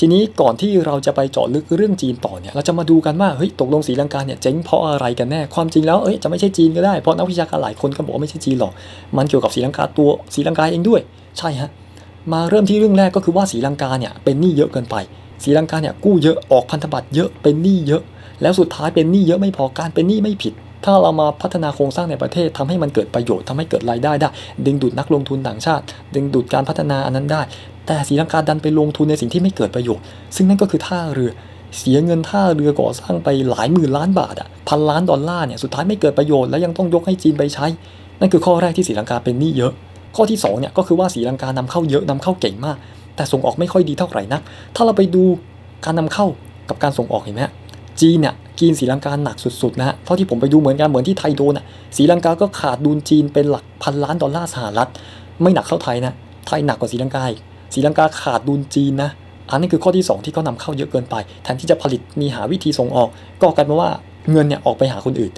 ทีนี้ก่อนที่เราจะไปเจาะลึกเรื่องจีนต่อเนี่ยเราจะมาดูกันว่าเฮ้ยตกลงศรีลังกาเนี่ยเจ๊งเพราะอะไรกันแน่ความจริงแล้วเอ้ยจะไม่ใช่จีนก็ได้เพราะนักวิชาการหลายคนก็บอกว่าไม่ใช่จีนหรอกมันเกี่ยวกับศรีลังกาตัวศรีลังกาเองด้วย ใช่ฮะมาเริ่มที่เรื่องแรกก็คือว่าศรีลังกาเนี่ยเป็นหนี้เยอะเกินไปศรีลังกาเนี่ยกู้เยอะออกพันธบัตรเยอะเป็นหนี้เยอะ แล้วสุดท้ายเป็นหนี้เยอะไม่พอการเป็นหนี้ไม่ผิด ถ้าเรามาพัฒนาโครงสร้างในประเทศทำให้มันเกิดประโยชน์ทำให้เกิดรายได้ได้ ดึงดูดนักลงทุนต่างชาติ ดึงดูดการพัฒนาอันนั้นได้ แต่ศรีลังกาดันไปลงทุนในสิ่งที่ไม่เกิดประโยชน์ ซึ่งนั่นก็คือท่าเรือ เสียเงินท่าเรือก่อสร้างไปหลายหมื่นล้านบาทอะพันล้านดอลลาร์เนี่ยสุดท้ายไม่เกิดประโยชน์และยังต้องยกให้จีนไปใช้ นั่นคือข้อแรกที่ศรีลังกาเป็นหนี้เยอะ ข้อที่สองเนี่ยก็คือว่าศรีลังกานำเข้าเยอะนำเข้าเก่งมาก แต่ส่งออกไม่ค่อยดีเท่าไหร่นัก ถ้าเราไปดูการนำเข้ากับการส่งออกเห็นไหมจีนเนี่ยกินศรีลังกาหนักสุดๆนะฮะเท่าที่ผมไปดูเหมือนกันเหมือนที่ไทยโดนอะศรีลังกาก็ขาดดุลจีนเป็นหลักพันล้านดอลลาร์สหรัฐ ไม่หนักเข้าไทยนะไทยหนักกว่าศรีลังกาอีก ศรีลังกาขาดดุลจีนนะ อันนี้คือข้อที่ 2 ที่เขานำเข้าเยอะเกินไป แทนที่จะผลิตมีหาวิธีส่งออก ก็กลายเป็นว่าเงินเนี่ยออกไปหาคนอื่น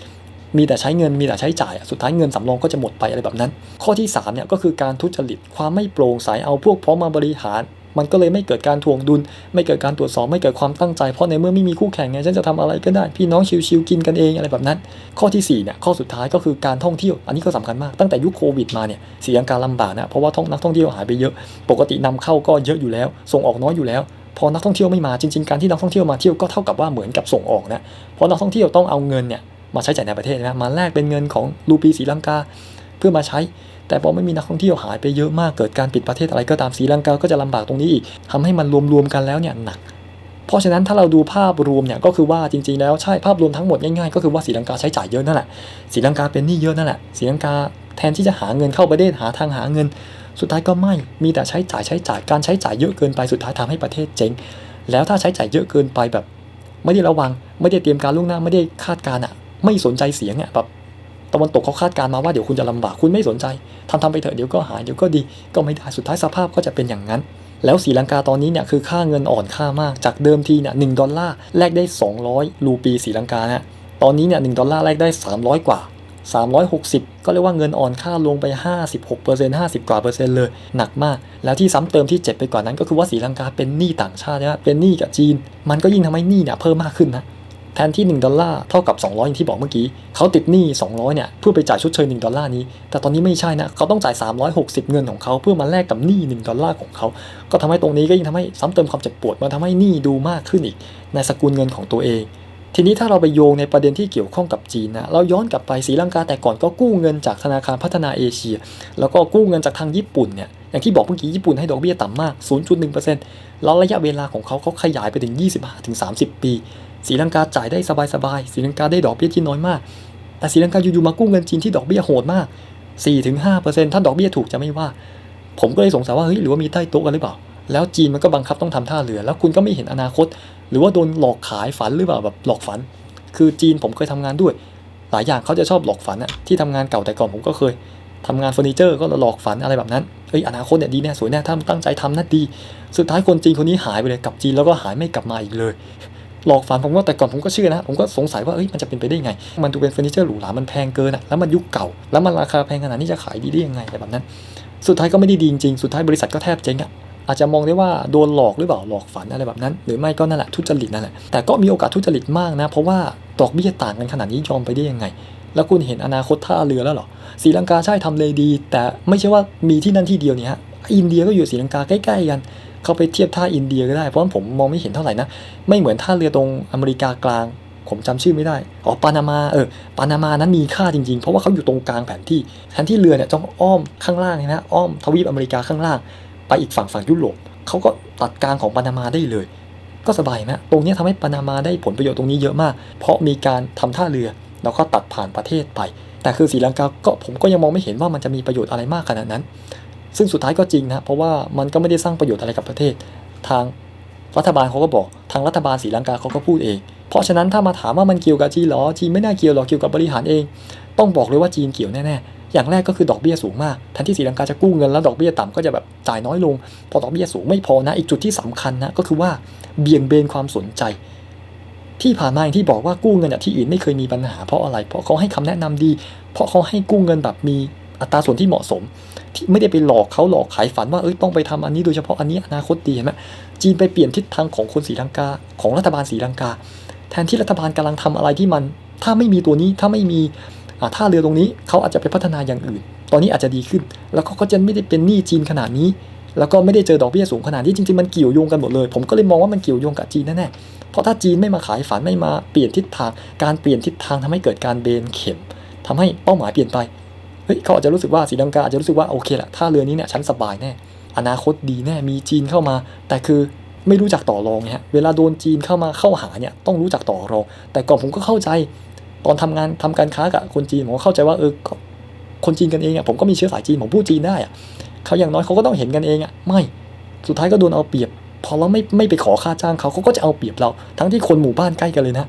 มีแต่ใช้เงินมีแต่ใช้จ่าย สุดท้ายเงินสำรองก็จะหมดไปอะไรแบบนั้น ข้อที่3เนี่ยก็คือการทุจริตความไม่โปร่งใสเอาพวกพร้อมมาบริหาร มันก็เลยไม่เกิดการทวงดุล ไม่เกิดการตรวจสอบไม่เกิดความตั้งใจเพราะในเมื่อไม่มีคู่แข่งไงฉันจะทำอะไรก็ได้ พี่น้องชิวๆกินกันเองอะไรแบบนั้น ข้อที่4เนี่ยข้อสุดท้ายก็คือการท่องเที่ยว อันนี้ก็สำคัญมากตั้งแต่ยุคโควิดมาเนี่ยศรีลังการลำบากนะเพราะว่าท่องนักท่องเที่ยวหายไปเยอะ ปกตินำเข้าก็เยอะอยู่แล้ว ส่งออกน้อยอยู่แล้วพอนักท่องเที่ยวไม่มาจริงๆการที่นักท่องเที่ยวมาเที่ยวก็เท่ากับว่าเหมือนกับส่งออกนะเพราะนักท่องเที่ยวต้องเอาเงินเนี่ยมาใช้จ่ายในประเทศนะมาแลกเป็นเงินของรูปีศรีลังกา เพื่อมาใช้ แต่พอไม่มีนักท่องเที่ยวหายไปเยอะมากเกิดการปิดประเทศอะไรก็ตามศรีลังกาก็จะลำบากตรงนี้อีกทำให้มันรวมๆกันแล้วเนี่ยหนัก เพราะฉะนั้นถ้าเราดูภาพรวมเนี่ยก็คือว่าจริงๆแล้วใช่ภาพรวมทั้งหมดง่ายๆก็คือว่าศรีลังกาใช้จ่ายเยอะนั่นแหละศรีลังกาเป็นหนี้เยอะนั่นแหละศรีลังกาแทนที่จะหาเงินเข้าประเทศหาทางหาเงิน สุดท้ายก็ไม่มีแต่ใช้จ่ายใช้จ่ายการใช้จ่ายเยอะเกินไปสุดท้ายทำให้ประเทศเจ๊งแล้วถ้าใช้จ่ายเยอะเกินไปแบบ ไม่ได้ระวังไม่ได้เตรียมการล่วงหน้าไม่ได้คาดการณ์อะ ไม่สนใจเสียงอะแบบ ตะวันตกเขาคาดการมาว่าเดี๋ยวคุณจะลำบากคุณไม่สนใจทำทำไปเถอะเดี๋ยวก็หายเดี๋ยวก็ดีก็ไม่ได้สุดท้ายสภาพก็จะเป็นอย่างนั้น แล้วศรีลังกาตอนนี้เนี่ยคือค่าเงินอ่อนค่ามากจากเดิมทีเนี่ยหดอลลาร์แลกได้ 200 รูปีศรีลังกานะตอนนี้เนี่ยหดอลลาร์แลกได้ 300 กว่า 360 ก็เรียกว่าเงินอ่อนค่าลงไป 56% 50 กว่าเปอร์เซ็นต์เลย หนักมาก แล้วที่ซ้ำเติมที่เจ็บไปกว่านั้นก็คือว่าศรีลังกาเป็นหนี้ต่างชาตินะเป็นหนี้กับจีน มันก็ยิ่งทำให้หนี้เนี่ยเพิ่มมากขึ้นนะ แทนที่ 1 ดอลลาร์เท่ากับ 200อย่างที่บอกเมื่อกี้เขาติดหนี้ 200 เนี่ย เพื่อไปจ่ายชดเชย 1 ดอลลาร์นี้ แต่ตอนนี้ไม่ใช่นะ เขาต้องจ่าย 360 เงินของเขาเพื่อมาแลกกับหนี้ 1 ดอลลาร์ของเขา ก็ทำให้ตรงนี้ก็ยิ่งทำให้ซ้ำเติมความเจ็บปวดมาทำให้หนี้ดูมากขึ้นอีก ในสกุลเงินของตัวเอง ทีนี้ถ้าเราไปโยงในประเด็นที่เกี่ยวข้องกับจีนนะเราย้อนกลับไปศรีลังกาแต่ก่อนก็กู้เงินจากธนาคารพัฒนาเอเชีย แล้วก็กู้เงินจากทางญี่ปุ่นเนี่ยอย่างที่บอกเมื่อกี้ญี่ปุ่นให้ดอกเบี้ยต่ำมาก 0.1%แล้วระยะเวลาของเขาเขาขยายไปถึง 25-30 ปี ศรีลังกาจ่ายได้สบายๆศรีลังกาได้ดอกเบี้ยที่น้อยมาก แต่ศรีลังกาอยู่ๆมากู้เงินจีนที่ดอกเบี้ยโหดมาก 4-5%ถ้าดอกเบี้ยถูกจะไม่ว่า ผมก็เลยสงสัยว่าเฮ้ยหรือว่ามีใต้โต๊ะกันหรือเปล่า แล้วจีนมันก็บังคับต้องทำท่าเรือ แล้วคุณก็ไม่เห็นอนาคต หรือว่าโดนหลอกขายฝันหรือเปล่าแบบหลอกฝัน คือจีนผมเคยทำงานด้วย หลายอย่างเขาจะชอบหลอกฝันอะที่ทำงานเก่าแต่ก่อนผมก็เคยทำงานเฟอร์นิเจอร์ก็หลอกฝันอะไรแบบนั้นเอ้ยอนาคตเนี่ยดีแน่สวยแน่ถ้าตั้งใจทำน่าดี สุดท้ายคนจีนคนนี้หายไปเลยกลับจีนแล้วก็หายไม่กลับมาอีกเลย หลอกฝันผมว่าแต่ก่อนผมก็เชื่อนะ ผมก็สงสัยว่าเอ้ยมันจะเป็นไปได้ไง มันดูเป็นเฟอร์นิเจอร์หรูหรา มันแพงเกินอะแล้วมันยุคเก่า แล้วมันราคาแพงขนาดนี้จะขายดีได้ยังไงแต่แบบนั้น สุดท้ายก็ไม่ได้ดีจริง สุดท้ายบริษัทก็แทบเจ๊งอะอาจจะมองได้ว่าโดนหลอกหรือเปล่าหลอกฝันอะไรแบบนั้น หรือไม่ก็นั่นแหละทุจริตนั่นแหละ แต่ก็มีโอกาสทุจริตมากนะ เพราะว่าดอกเบี้ยต่างกันขนาดนี้ยอมไปได้ยังไง แล้วคุณเห็นอนาคตท่าเรือแล้วหรอศรีลังกาใช่ทำเลยดี แต่ไม่ใช่ว่ามีที่นั่นที่เดียวนี่ฮะอินเดียก็อยู่ศรีลังกาใกล้ๆกัน เข้าไปเทียบท่าอินเดียก็ได้ เพราะผมมองไม่เห็นเท่าไหร่นะ ไม่เหมือนท่าเรือตรงอเมริกากลาง ผมจำชื่อไม่ได้ อ๋อ ปานามา เออ ปานามานั้นมีค่าจริงๆ เพราะว่าเขาอยู่ตรงกลางแผนที่ แทนที่เรือเนี่ยต้องอ้อมข้างล่างนะอ้อมทวีปอเมริกาข้างล่าง ไปอีกฝั่งฝั่งยุโรปเขาก็ตัดกลางของปานามาได้เลย ก็สบายนะ ตรงนี้ทำให้ปานามาได้ผลประโยชน์ตรงนี้เยอะมาก เพราะมีการทำท่าเรือแล้วก็ตัดผ่านประเทศไป แต่คือศรีลังกา ก็ผมก็ยังมองไม่เห็นว่ามันจะมีประโยชน์อะไรมากขนาดนั้น ซึ่งสุดท้ายก็จริงนะเพราะว่ามันก็ไม่ได้สร้างประโยชน์อะไรกับประเทศ ทางรัฐบาลเขาก็บอก ทางรัฐบาลศรีลังกาเขาก็พูดเอง เพราะฉะนั้นถ้ามาถามว่ามันเกี่ยวกับจีนหรอจีนไม่น่าเกี่ยวหรอกเกี่ยวกับบริหารเอง ต้องบอกเลยว่าจีนเกี่ยวแน่ๆอย่างแรกก็คือดอกเบี้ยสูงมากแทนที่ศรีลังกาจะกู้เงินแล้วดอกเบี้ยต่ำก็จะแบบจ่ายน้อยลง พอดอกเบี้ยสูงไม่พอนะอีกจุดที่สำคัญนะก็คือว่าเบี่ยงเบนความสนใจ ที่ผ่านมาอย่างที่บอกว่ากู้เงินจากที่อื่นไม่เคยมีปัญหาเพราะอะไร เพราะเขาให้คำแนะนำดี เพราะเขาให้กู้เงินแบบมีอัตราส่วนที่เหมาะสม ไม่ได้ไปหลอกเขาหลอกขายฝันว่าเอ้ยต้องไปทำอันนี้โดยเฉพาะอันนี้อนาคตดีเห็นไหมจีนไปเปลี่ยนทิศทางของคนศรีลังกาของรัฐบาลศรีลังกา แทนที่รัฐบาลกำลังทำอะไรที่มัน ถ้าไม่มีตัวนี้ถ้าไม่มีท่าเรือตรงนี้เขาอาจจะไปพัฒนาอย่างอื่น ตอนนี้อาจจะดีขึ้น แล้วเขาก็จะไม่ได้เป็นหนี้จีนขนาดนี้ แล้วก็ไม่ได้เจอดอกเบี้ยสูงขนาดนี้จริงๆมันเกี่ยวโยงกันหมดเลย ผมก็เลยมองว่ามันเกี่ยวโยงกับจีนแน่ๆเพราะถ้าจีนไม่มาขายฝันไม่มาเปลี่ยนทิศทาง การเปลี่ยนทิศทางทำให้เกิดการเบนเข็มทำให้เป้าหมายเปลี่ยนไป ฮ้ยเขาอาจจะรู้สึกว่าศรีลังกาอาจจะรู้สึกว่าโอเคแหละท่าเรือนี้เนี่ยฉันสบายแน่อนาคตดีแน่มีจีนเข้ามา แต่คือไม่รู้จักต่อรองเนี่ยเวลาโดนจีนเข้ามาเข้าหาเนี่ยต้องรู้จักต่อรอง แต่ก่อนผมก็เข้าใจตอนทำงานทำการค้ากับคนจีนผมก็เข้าใจว่าเออคนจีนกันเองอะผมก็มีเชื้อสายจีนผมพูดจีนได้อะเขาอย่างน้อยเขาก็ต้องเห็นกันเองอะไม่สุดท้ายก็โดนเอาเปรียบ พอเราไม่ไม่ไปขอค่าจ้างเขาเขาก็จะเอาเปรียบเรา ทั้งที่คนหมู่บ้านใกล้กันเลยนะ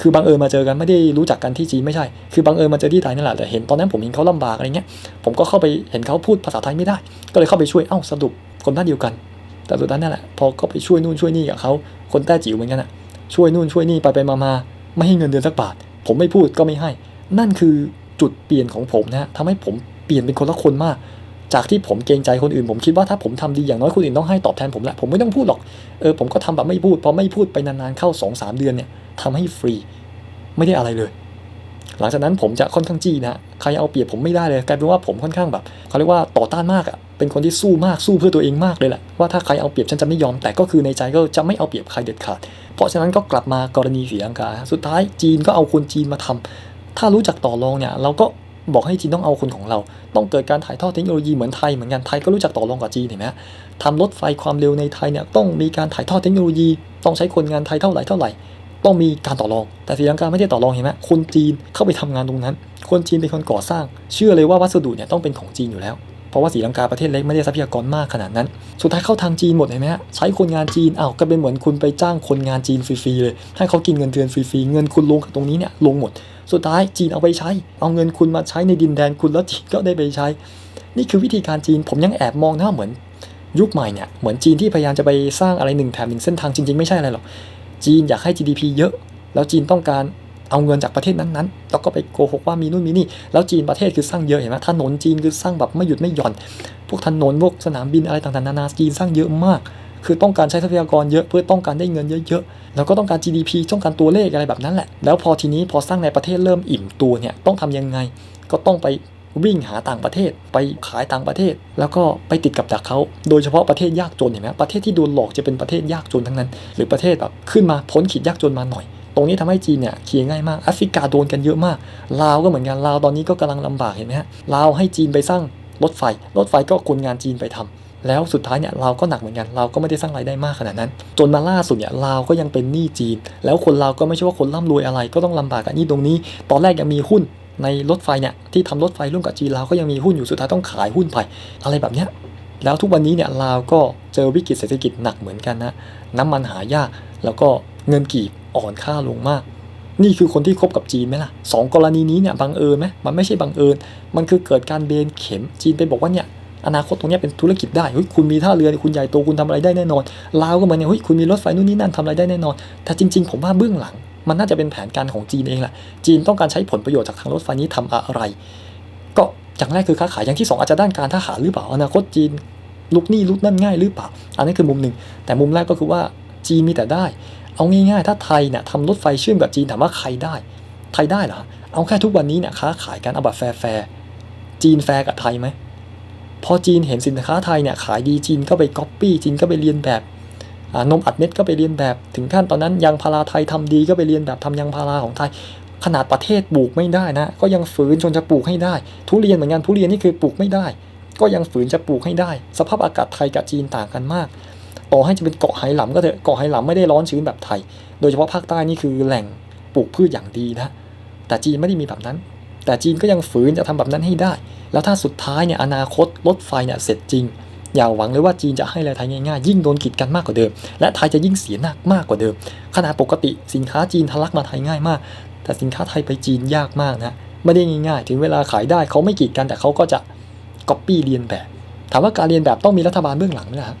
คือบังเอิญมาเจอกันไม่ได้รู้จักกันที่จีนไม่ใช่ คือบังเอิญมาเจอที่ไทยนั่นแหละแต่เห็นตอนนั้นผมเห็นเขาลำบากอะไรเงี้ย ผมก็เข้าไปเห็นเขาพูดภาษาไทยไม่ได้ ก็เลยเข้าไปช่วย เอ้าสรุปคนบ้านเดียวกัน แต่สุดท้ายนั่นแหละ พอก็ไปช่วยนู่นช่วยนี่กับเขา คนแต้จิ๋วเหมือนกันอะช่วยนู่นช่วยนี่ไปไปมามาไม่ให้เงินเดือนสักบาท ผมไม่พูดก็ไม่ให้ นั่นคือจุดเปลี่ยนของผมนะฮะทำให้ผมเปลี่ยนเป็นคนละคนมาก จากที่ผมเกรงใจคนอื่น ผมคิดว่าถ้าผมทำดีอย่างน้อยคนอื่นต้องให้ตอบแทนผมแหละผมไม่ต้องพูดหรอกเออผมก็ทำแบบไม่พูดพอไม่พูดไปนานๆเข้า2อสเดือนเนี่ยทำให้ฟรีไม่ได้อะไรเลย หลังจากนั้นผมจะค่อนข้างจี้นะฮะใครเอาเปรียบผมไม่ได้เลยกลายเป็นว่าผมค่อนข้างแบบเขาเรียกว่าต่อต้านมากอะ่ะเป็นคนที่สู้มากสู้เพื่อตัวเองมากเลยแหละว่าถ้าใครเอาเปรียบฉันจะไม่ยอมแต่ก็คือในใจก็จะไม่เอาเปรียบใครเด็ดขาด เพราะฉะนั้นก็กลับมากรณีศรีลังกา สุดท้ายจีนก็เอาคนจีนมาทำถ้ารู้จักต่อรองเนี่ยเราก็ บอกให้จีนต้องเอาคนของเรา ต้องเกิดการถ่ายทอดเทคโนโลยีเหมือนไทยเหมือนกันไทยก็รู้จักต่อรองกับจีนเห็นไหมทำรถไฟความเร็วในไทยเนี่ยต้องมีการถ่ายทอดเทคโนโลยี ต้องใช้คนงานไทยเท่าไหร่เท่าไหร่ ต้องมีการต่อรอง แต่สีลังกาไม่ได้ต่อรองเห็นไหมคนจีนเข้าไปทำงานตรงนั้น คนจีนเป็นคนก่อสร้าง เชื่อเลยว่าวัสดุเนี่ยต้องเป็นของจีนอยู่แล้ว เพราะว่าศรีลังกาประเทศเล็กไม่ได้ทรัพยากรมากขนาดนั้น สุดท้ายเข้าทางจีนหมดเห็นไหมฮะใช้คนงานจีนอ้าวก็เป็นเหมือนคุณไปจ้างคนงานจีนฟรีๆเลย ให้เขากินเงินเดือนฟรีๆเงินคุณลงกับตรงนี้เนี่ยลงหมด สุดท้ายจีนเอาไปใช้ เอาเงินคุณมาใช้ในดินแดนคุณแล้วจีนก็ได้ไปใช้ นี่คือวิธีการจีนผมยังแอบมองหน้าเหมือน ยุคใหม่เนี่ยเหมือนจีนที่พยายามจะไปสร้างอะไรหนึ่งแถมหนึ่งเส้นทางจริง ๆ ไม่ใช่อะไรหรอกจีนอยากให้ GDP เยอะ แล้วจีนต้องการ เอาเงินจากประเทศนั้นๆ แล้วก็ไปโกหกว่ามีนู่นมีนี่ แล้วจีนประเทศคือสร้างเยอะเห็นไหมถนนจีนคือสร้างแบบไม่หยุดไม่หย่อน พวกถนนพวกสนามบินอะไรต่างๆนานาจีนสร้างเยอะมาก คือต้องการใช้ทรัพยากรเยอะเพื่อต้องการได้เงินเยอะๆ แล้วก็ต้องการ GDP ต้องการตัวเลขอะไรแบบนั้นแหละ แล้วพอทีนี้พอสร้างในประเทศเริ่มอิ่มตัวเนี่ยต้องทำยังไง ก็ต้องไปวิ่งหาต่างประเทศไปขายต่างประเทศ แล้วก็ไปติดกับดักเขาโดยเฉพาะประเทศยากจนเห็นไหมประเทศที่โดนหลอกจะเป็นประเทศยากจนทั้งนั้น หรือประเทศแบบขึ้นมาพ้นขีดยากจนมาหน่อย รงนี้ทำให้จีนเนี่ยเคลียร์ง่ายมากแอฟริกาโดนกันเยอะมากลาวก็เหมือนกันลาวตอนนี้ก็กำลังลำบากเห็นไหมฮะลาวให้จีนไปสร้างรถไฟ รถไฟก็คนงานจีนไปทำแล้วสุดท้ายเนี่ยเราก็หนักเหมือนกัน เราก็ไม่ได้สร้างรายได้มากขนาดนั้น จนมาล่าสุดเนี่ยเลาก็ยังเป็นหนี้จีน แล้วคนเลาก็ไม่ใช่ว่าคนร่ำรวยอะไร ก็ต้องลำบากกับหนี้ตรงนี้ ตอนแรกยังมีหุ้นในรถไฟเนี่ยที่ทำรถไฟร่วมกับจีนเลาก็ยังมีหุ้นอยู่สุดท้ายต้องขายหุ้นไป อะไรแบบเนี้ยแล้วทุกวันนี้เนี่ยลาวก็เจอวิกฤตเศรษฐกิจหนักเหมือนกันนะน้ำมันหายากแล้วก็ เงินกีบอ่อนค่าลงมาก นี่คือคนที่คบกับจีนไหมล่ะสองกรณีนี้เนี่ยบังเอิญไหมมันไม่ใช่บังเอิญ มันคือเกิดการเบนเข็มจีนไปบอกว่าเนี่ยอนาคตตรงเนี้ยเป็นธุรกิจได้เฮ้ยคุณมีท่าเรือคุณใหญ่โตคุณทำอะไรได้แน่นอนลาวก็เหมือนเนี่ยเฮ้ยคุณมีรถไฟนู่นนี่นั่นทำอะไรได้แน่นอน แต่จริง ๆ ผมว่าเบื้องหลัง มันน่าจะเป็นแผนการของจีนเองแหละจีนต้องการใช้ผลประโยชน์จากทางรถไฟนี้ทำอะไร ก็อย่างแรกคือค้าขายอย่างที่สองอาจจะด้านการทหารหรือเปล่าอนาคตจีนลุกนี่ลุกนั่นง่ายหรือเปล่า อันนี้คือมุมหนึ่งแต่มุมแรกก็คือว่าจีนมีแต่ได้ เอาง่ายๆ ถ้าไทยเนี่ยทำรถไฟเชื่อมกับจีนถามว่าใครได้ ไทยได้เหรอ เอาแค่ทุกวันนี้เนี่ยค้าขายกันเอาแบบแฟร์จีนแฟร์กับไทยไหม พอจีนเห็นสินค้าไทยเนี่ยขายดีจีนก็ไปก๊อปปี้จีนก็ไปเรียนแบบนมอัดเม็ดก็ไปเรียนแบบ ถึงขั้นตอนนั้นยางพาราไทยทำดีก็ไปเรียนแบบทำยางพาราของไทย ขนาดประเทศปลูกไม่ได้นะ ก็ยังฝืนจนจะปลูกให้ได้ ทุเรียนเหมือนกันทุเรียนนี่คือปลูกไม่ได้ ก็ยังฝืนจะปลูกให้ได้ สภาพอากาศไทยกับจีนต่างกันมาก ต่อให้จะเป็นเกาะไหหลำก็เถอะเกาะไหหลำไม่ได้ร้อนชื้นแบบไทย โดยเฉพาะภาคใต้นี่คือแหล่งปลูกพืชอย่างดีนะ แต่จีนไม่ได้มีแบบนั้น แต่จีนก็ยังฝืนจะทำแบบนั้นให้ได้ แล้วถ้าสุดท้ายเนี่ยอนาคตรถไฟเนี่ยเสร็จจริง อย่าหวังเลยว่าจีนจะให้อะไรไทยง่ายๆ ยิ่งโดนกีดกันมากกว่าเดิม และไทยจะยิ่งเสียหนักมากกว่าเดิม ขนาดปกติสินค้าจีนทะลักมาไทยง่ายมาก แต่สินค้าไทยไปจีนยากมากนะ ไม่ได้ง่ายๆ ถึงเวลาขายได้เขาไม่กีดกันแต่เขาก็จะก๊อปปี้เรียนแบบ ถามว่าการเรียนแบบต้องมีรัฐบาลเบื้องหลังไหมล่ะครับ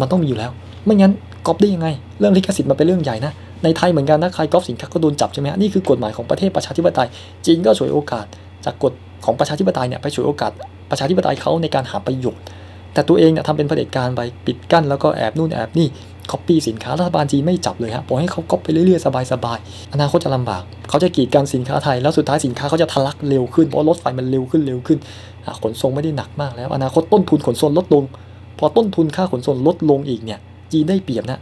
มันต้องมีอยู่แล้ว ไม่งั้นก๊อปได้ยังไง เรื่องลิขสิทธิ์มันเป็นเรื่องใหญ่นะ ในไทยเหมือนกันนะใครก๊อปสินค้าก็โดนจับใช่ไหมนี่คือกฎหมายของประเทศประชาธิปไตย จีนก็ฉวยโอกาส จากกฎของประชาธิปไตยเนี่ยไปฉวยโอกาสประชาธิปไตยเขาในการหาประโยชน์ แต่ตัวเองเนี่ยทำเป็นเผด็จการไปปิดกั้นแล้วก็แอบนู่นแอบนี่คอปปี้สินค้ารัฐบาลจีนไม่จับเลยฮะปล่อยให้เขาก๊อปไปเรื่อยๆ สบายๆ อนาคตจะลำบาก เขาจะกีดกันสินค้าไทย แล้วสุดท้ายสินค้าเขาจะทะลักเร็วขึ้น เพราะรถไฟมันเร็วขึ้นเร็วขึ้น ขนส่งไม่ได้หนักมากแล้ว อนาคตต้นทุนขนส่งลดลง พอต้นทุนค่าขนส่งลดลงอีกเนี่ยจีนได้เปรียบนะ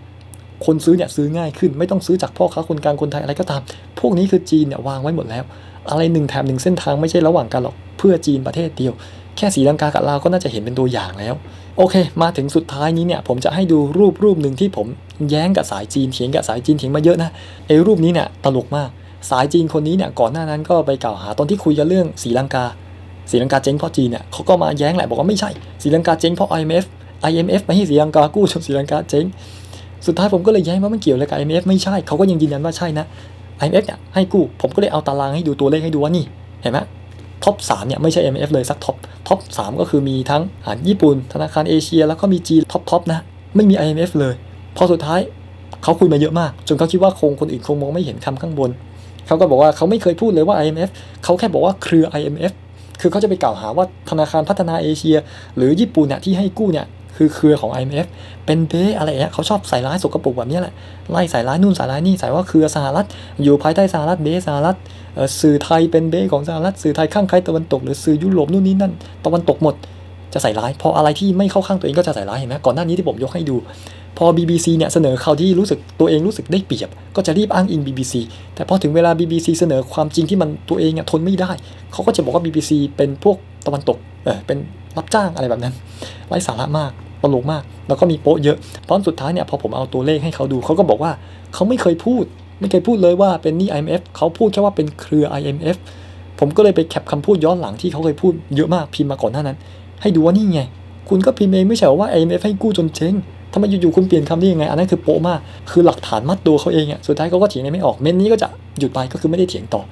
คนซื้อเนี่ยซื้อง่ายขึ้นไม่ต้องซื้อจากพ่อค้าคนกลางคนไทยอะไรก็ตาม พวกนี้คือจีนเนี่ยวางไว้หมดแล้ว อะไรหนึ่งแถมหนึ่งเส้นทางไม่ใช่ระหว่างกันหรอกเพื่อจีนประเทศเดียว แค่สีลังกากับลาวก็น่าจะเห็นเป็นตัวอย่างแล้ว โอเค มาถึงสุดท้ายนี้เนี่ยผมจะให้ดูรูปรูปหนึ่งที่ผมแย้งกับสายจีนเถียงกับสายจีนเถียงมาเยอะนะไอ้รูปนี้เนี่ยตลกมาก สายจีนคนนี้เนี่ยก่อนหน้านั้นก็ไปกล่าวหาตอนที่คุยกันเรื่องสีลังกาสีลังกาเจ๊งเพราะจีนเนี่ยเขาก็มาแย้งแหละบอกว่าไม่ใช่สีลังกาเจ๊งเพราะ IMF IMF ไม่ให้สีลังกากู้จนสีลังกาเจ๊งสุดท้ายผมก็เลยแย้งว่ามันเกี่ยวอะไรกับ IMF ไม่ใช่เขาก็ยังยืนยันว่าใช่นะ IMF เนี่ยให้กู้ผมก็เลยเอาตารางให้ดูตัวเลขให้ดูว่านี่เห็นไหมท็อป3เนี่ยไม่ใช่ IMF เลยสักท็อปท็อป3ก็คือมีทั้งอาญี่ปุ่น ธนาคารเอเชีย แล้วก็มีจีนท็อปท็อปนะไม่มี IMF เลยพอสุดท้ายเขาคุยมาเยอะมาก จนเขาคิดว่าคงคนอื่นคงมองไม่เห็นคำข้างบน เขาก็บอกว่าเขาไม่เคยพูดเลยว่า IMF เขาแค่บอกว่าเครือ IMF คือเขาจะไปกล่าวหาว่าธนาคารพัฒนาเอเชีย หรือญี่ปุ่นเนี่ยที่ให้กู้เนี่ย คือเครือของ IMF เป็นเบ้อะไรเงี้ยเขาชอบใส่ร้ายสกปรกแบบนี้แหละไล่ใส่ร้ายนู่นใส่ร้ายนี่ใส่ว่าเครือสหรัฐ อยู่ภายใต้สหรัฐเบสหรัฐสื่อไทยเป็นเบของสหรัฐสื่อไทยข้างใครตะวันตก หรือสื่อยุโรปนู่นนี่นั่นตะวันตกหมดจะใส่ร้ายพออะไรที่ไม่เข้าข้างตัวเองก็จะใส่ร้ายเห็นไหมก่อนหน้านี้ที่ผมยกให้ดู พอ BBC เนี่ยเสนอข่าวที่รู้สึกตัวเองรู้สึกได้เปรียบ ก็จะรีบอ้างอิง BBC แต่พอถึงเวลา BBC เสนอความจริงที่มันตัวเองอะทนไม่ได้ เขาก็จะบอกว่า BBC เป็นพวกตะวันตกเออเป็น รับจ้างอะไรแบบนั้นไร้สาระมากตลกมาก แล้วก็มีโป๊ะเยอะ ตอนสุดท้ายเนี่ยพอผมเอาตัวเลขให้เขาดูเขาก็บอกว่าเขาไม่เคยพูด ไม่เคยพูดเลยว่าเป็นนี่ IMF เขาพูดแค่ว่าเป็นเครือ IMF ผมก็เลยไปแคปคำพูดย้อนหลังที่เขาเคยพูดเยอะมากพิมพ์มาก่อนหน้านั้น ให้ดูว่านี่ไง คุณก็พิมพ์เองไม่ใช่หรอว่า IMF ให้กู้จนเจ๊งทำไมอยู่ๆคุณเปลี่ยนคำได้ยังไง อันนั้นคือโป๊ะมาก คือหลักฐานมัดตัวเขาเองอะสุดท้ายเขาก็เถียงไม่ออก เม้นนี้ก็จะหยุดไปก็คือไม่ได้เถียงต่อ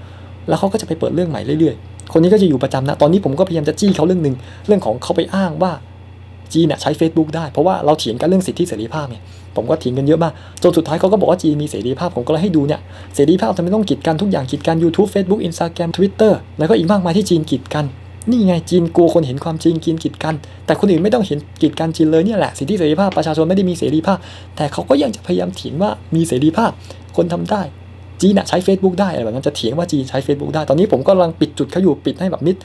แล้วเขาก็จะไปเปิดเรื่องใหม่เรื่อยๆ คนนี้ก็จะอยู่ประจำนะ ตอนนี้ผมก็พยายามจะจี้เขาเรื่องหนึ่งเรื่องของเขาไปอ้างว่าจีนน่ะใช้ Facebook ได้ เพราะว่าเราเถียงกันเรื่องสิทธิเสรีภาพเนี่ยผมก็เถียงกันเยอะมาก จนสุดท้ายเขาก็บอกว่าจีนมีเสรีภาพ ผมก็เลยให้ดูเนี่ย เสรีภาพทำไมต้องกีดกันทุกอย่างกีดกัน YouTube Facebook Instagram Twitter แล้วก็อีกมากมายที่จีนกีดกัน นี่ไงจีนกลัวคนเห็นความจริงจีนกีดกัน แต่คนอื่นไม่ต้องเห็นกีดกันจีนเลยเนี่ยแหละสิทธิเสรีภาพประชาชนไม่ได้มีเสรีภาพ แต่เขาก็ยังจะพยายามเถียงว่ามีเสรีภาพ คนทำได้ จีนใช้ Facebook ได้อะไรแบบนั้นจะเถียงว่าจีนใช้ Facebook ได้ ตอนนี้ผมก็กำลังปิดจุดเขาอยู่ปิดให้แบบมิด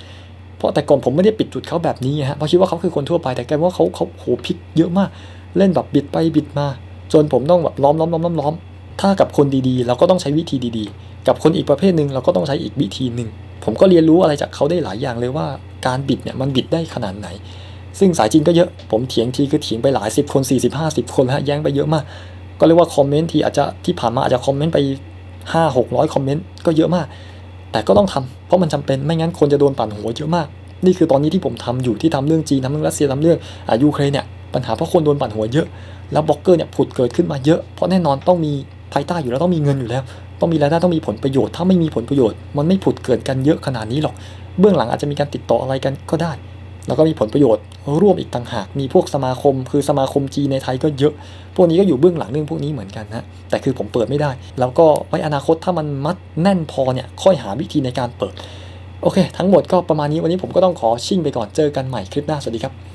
เพราะแต่ก่อนผมไม่ได้ปิดจุดเขาแบบนี้ฮะเพราะคิดว่าเขาคือคนทั่วไปแต่แกลายว่าเขาเขาโหพลิกเยอะมาก เล่นแบบบิดไปบิดมาจนผมต้องแบบล้อมล้อมล้อมล้อมล้อมถ้ากับคนดีๆ เราก็ต้องใช้วิธีดีๆ กับคนอีกประเภทหนึ่งเราก็ต้องใช้อีกวิธีหนึ่งผมก็เรียนรู้อะไรจากเขาได้หลายอย่างเลยว่าการบิดเนี่ยมันบิดได้ขนาดไหน ซึ่งสายจีนก็เยอะ ผมเถียงทีคือเถียงไปหลายสิบคน 40 50 คนฮะแย้งไปเยอะมาก ก็เรียกว่าคอมเมนต์ทีอาจจะที่ผ่านมาอาจจะคอมเมนต์ไป 5 600 คอมเมนต์ก็เยอะมาก แต่ก็ต้องทำเพราะมันจำเป็นไม่งั้นคนจะโดนปั่นหัวเยอะมาก นี่คือตอนนี้ที่ผมทำอยู่ที่ทำเรื่องจีนทำเรื่องรัสเซียทำเรื่องอายูเครนเนี่ยปัญหาเพราะคนโดนปั่นหัวเยอะ แล้วบล็อกเกอร์เนี่ยผุดเกิดขึ้นมาเยอะเพราะแน่นอนต้องมีภายใต้อยู่แล้วต้องมีเงินอยู่แล้ว ต้องมีรายได้ต้องมีผลประโยชน์ ถ้าไม่มีผลประโยชน์ มันไม่ผุดเกิดกันเยอะขนาดนี้หรอก เบื้องหลังอาจจะมีการติดต่ออะไรกันก็ได้ แล้วก็มีผลประโยชน์ ร่วมอีกต่างหาก มีพวกสมาคม คือสมาคมจีนในไทยก็เยอะ พวกนี้ก็อยู่เบื้องหลังเรื่องพวกนี้เหมือนกันนะ แต่คือผมเปิดไม่ได้ แล้วก็ไว้อนาคตถ้ามันมัดแน่นพอเนี่ย ค่อยหาวิธีในการเปิด โอเค ทั้งหมดก็ประมาณนี้ วันนี้ผมก็ต้องขอชิ่งไปก่อน เจอกันใหม่คลิปหน้า สวัสดีครับ